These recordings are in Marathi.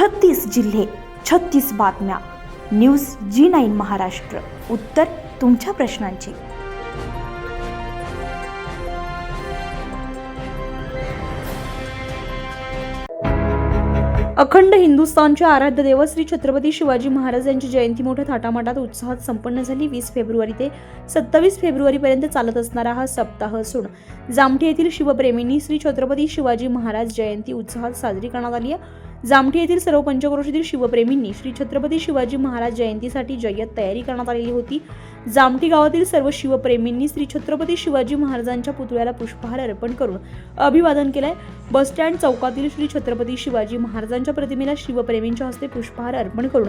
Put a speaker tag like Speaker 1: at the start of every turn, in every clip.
Speaker 1: छत्तीस जिल्हे छत्तीस बातम्या न्यूज जी नाईन महाराष्ट्र उत्तर तुमच्या प्रश्नांची
Speaker 2: अखंड हिंदुस्थानचे आराध्य देव श्री छत्रपती शिवाजी महाराज यांची जयंती मोठ्या थाटामाटात उत्साहात संपन्न झाली वीस फेब्रुवारी ते सत्तावीस फेब्रुवारीपर्यंत चालत असणारा हा सप्ताह असून जामठी येथील शिवप्रेमींनी श्री छत्रपती शिवाजी महाराज जयंती उत्साहात साजरी करण्यात आली आहे जामठी येथील सर्व पंचक्रोशीतील शिवप्रेमींनी श्री छत्रपती शिवाजी महाराज जयंतीसाठी जय्यत तयारी करण्यात आलेली होती जामठी गावातील सर्व शिवप्रेमींनी श्री छत्रपती शिवाजी महाराजांच्या पुतळ्याला पुष्पहार अर्पण करून अभिवादन केलंय बसस्टँड चौकातील श्री छत्रपती शिवाजी महाराजांच्या प्रतिमेला शिवप्रेमींच्या हस्ते पुष्पहार अर्पण करून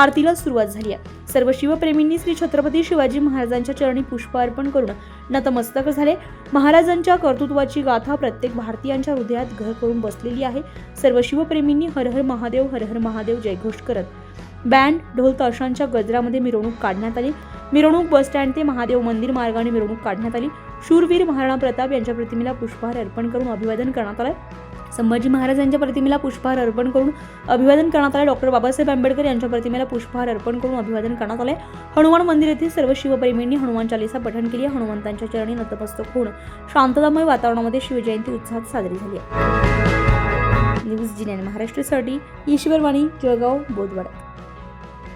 Speaker 2: आरतीला सुरुवात झाली आहे सर्व शिवप्रेमींनी श्री छत्रपती शिवाजी महाराजांच्या चरणी पुष्प अर्पण करून नतमस्तक झाले महाराजांच्या कर्तृत्वाची गाथा प्रत्येक भारतीयांच्या हृदयात घर करून बसलेली आहे सर्व शिवप्रेमींनी हर हर महादेव हर हर महादेव जयघोष करत बँड ढोल ताशांच्या गजरामध्ये मिरवणूक काढण्यात आली मिरवणूक बसस्टँड ते महादेव मंदिर मार्गाने मिरवणूक काढण्यात आली शूरवीर महाराणा प्रताप यांच्या प्रतिमेला पुष्पहार अर्पण करून अभिवादन करण्यात आलं संभाजी महाराज यांच्या प्रतिमेला पुष्पहार अर्पण करून अभिवादन करण्यात आलं डॉक्टर बाबासाहेब आंबेडकर यांच्या प्रतिमेला पुष्पहार अर्पण करून अभिवादन करण्यात आले हनुमान मंदिर येथील सर्व शिवप्रेमींनी हनुमान चालिसा पठण केली हनुमंतांच्या चरणी नतमस्तक होऊन शांततामय वातावरणामध्ये शिवजयंती उत्साहात साजरी झाली
Speaker 1: न्यूज जिने महाराष्ट्रासाठी ईश्वरवाणी जळगाव बोधवाडा